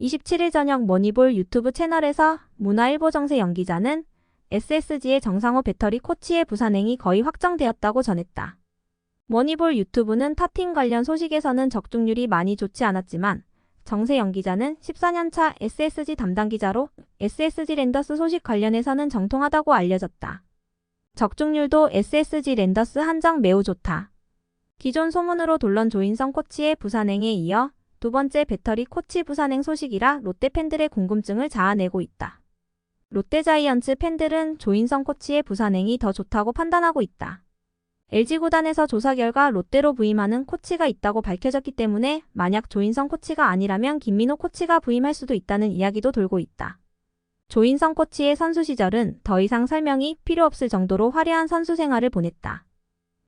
27일 저녁 머니볼 유튜브 채널에서 문화일보 정세 연기자는 SSG의 정상호 배터리 코치의 부산행이 거의 확정되었다고 전했다. 머니볼 유튜브는 타팀 관련 소식에서는 적중률이 많이 좋지 않았지만 정세 연기자는 14년차 SSG 담당 기자로 SSG 랜더스 소식 관련해서는 정통하다고 알려졌다. 적중률도 SSG 랜더스 한정 매우 좋다. 기존 소문으로 돌던 조인성 코치의 부산행에 이어 두 번째 배터리 코치 부산행 소식이라 롯데 팬들의 궁금증을 자아내고 있다. 롯데 자이언츠 팬들은 조인성 코치의 부산행이 더 좋다고 판단하고 있다. LG 구단에서 조사 결과 롯데로 부임하는 코치가 있다고 밝혀졌기 때문에 만약 조인성 코치가 아니라면 김민호 코치가 부임할 수도 있다는 이야기도 돌고 있다. 조인성 코치의 선수 시절은 더 이상 설명이 필요 없을 정도로 화려한 선수 생활을 보냈다.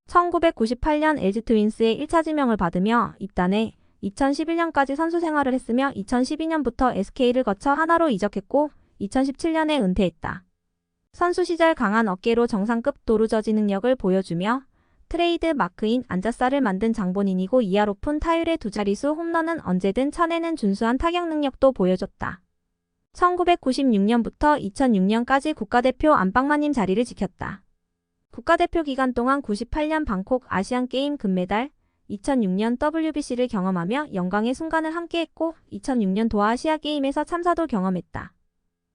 1998년 LG 트윈스의 1차 지명을 받으며 입단해 2011년까지 선수 생활을 했으며 2012년부터 SK를 거쳐 하나로 이적했고 2017년에 은퇴했다. 선수 시절 강한 어깨로 정상급 도루저지 능력을 보여주며 트레이드 마크인 안자사를 만든 장본인이고 이하 높은 타율의 두 자릿수 홈런은 언제든 쳐내는 준수한 타격 능력도 보여줬다. 1996년부터 2006년까지 국가대표 안방마님 자리를 지켰다. 국가대표 기간 동안 98년 방콕 아시안게임 금메달, 2006년 WBC를 경험하며 영광의 순간을 함께했고 2006년 도아아시아게임에서 참사도 경험했다.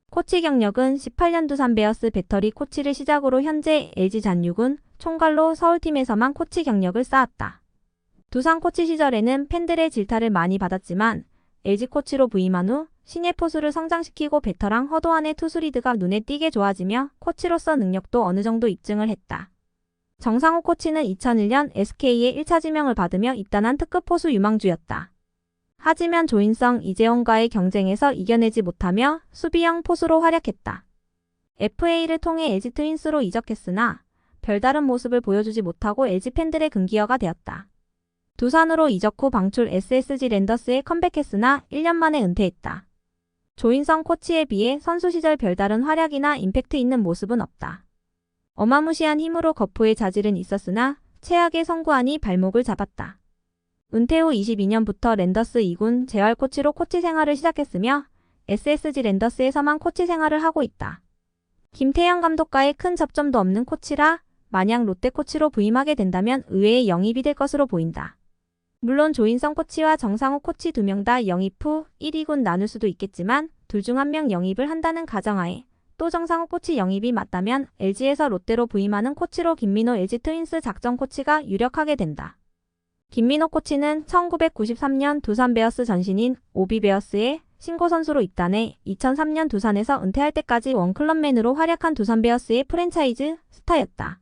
코치 경력은 18년 두산 베어스 배터리 코치를 시작으로 현재 LG 잔유군 총괄로 서울팀에서만 코치 경력을 쌓았다. 두산 코치 시절에는 팬들의 질타를 많이 받았지만 LG 코치로 부임한 후 신예 포수를 성장시키고 베터랑 허도한의 투수 리드가 눈에 띄게 좋아지며 코치로서 능력도 어느 정도 입증을 했다. 정상호 코치는 2001년 SK의 1차 지명을 받으며 입단한 특급 포수 유망주였다. 하지만 조인성, 이재원과의 경쟁에서 이겨내지 못하며 수비형 포수로 활약했다. FA를 통해 LG 트윈스로 이적했으나 별다른 모습을 보여주지 못하고 LG 팬들의 근기어가 되었다. 두산으로 이적 후 방출 SSG 랜더스에 컴백했으나 1년 만에 은퇴했다. 조인성 코치에 비해 선수 시절 별다른 활약이나 임팩트 있는 모습은 없다. 어마무시한 힘으로 거푸의 자질은 있었으나 최악의 선구안이 발목을 잡았다. 은퇴 후 22년부터 랜더스 2군 재활 코치로 코치 생활을 시작했으며 SSG 랜더스에서만 코치 생활을 하고 있다. 김태형 감독과의 큰 접점도 없는 코치라 만약 롯데 코치로 부임하게 된다면 의외의 영입이 될 것으로 보인다. 물론 조인성 코치와 정상호 코치 두 명 다 영입 후 1위군 나눌 수도 있겠지만 둘 중 한 명 영입을 한다는 가정하에 또 정상호 코치 영입이 맞다면 LG에서 롯데로 부임하는 코치로 김민호 LG 트윈스 작전 코치가 유력하게 된다. 김민호 코치는 1993년 두산 베어스 전신인 오비 베어스의 신고 선수로 입단해 2003년 두산에서 은퇴할 때까지 원클럽맨으로 활약한 두산 베어스의 프랜차이즈 스타였다.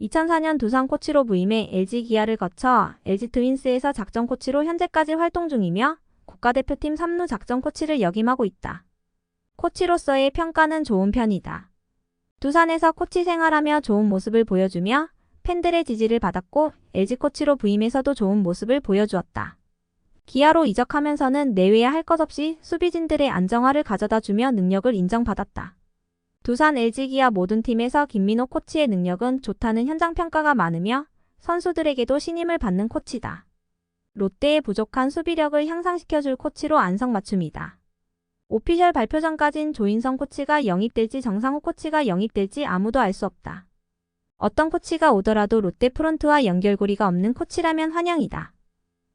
2004년 두산 코치로 부임해 LG 기아를 거쳐 LG 트윈스에서 작전 코치로 현재까지 활동 중이며 국가대표팀 3루 작전 코치를 역임하고 있다. 코치로서의 평가는 좋은 편이다. 두산에서 코치 생활하며 좋은 모습을 보여주며 팬들의 지지를 받았고 LG 코치로 부임해서도 좋은 모습을 보여주었다. 기아로 이적하면서는 내외야 할 것 없이 수비진들의 안정화를 가져다 주며 능력을 인정받았다. 두산 LG 기아 모든 팀에서 김민호 코치의 능력은 좋다는 현장 평가가 많으며 선수들에게도 신임을 받는 코치다. 롯데의 부족한 수비력을 향상시켜줄 코치로 안성맞춤이다. 오피셜 발표 전까진 조인성 코치가 영입될지 정상호 코치가 영입될지 아무도 알 수 없다. 어떤 코치가 오더라도 롯데 프론트와 연결고리가 없는 코치라면 환영이다.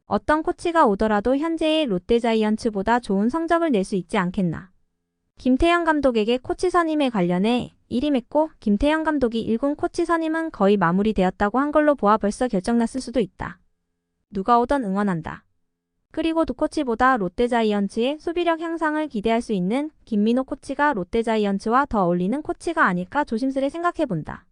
어떤 코치가 오더라도 현재의 롯데 자이언츠보다 좋은 성적을 낼 수 있지 않겠나. 김태형 감독에게 코치 선임에 관련해 일임했고 김태형 감독이 1군 코치 선임은 거의 마무리되었다고 한 걸로 보아 벌써 결정났을 수도 있다. 누가 오던 응원한다. 그리고 두 코치보다 롯데자이언츠의 수비력 향상을 기대할 수 있는 김민호 코치가 롯데자이언츠와 더 어울리는 코치가 아닐까 조심스레 생각해본다.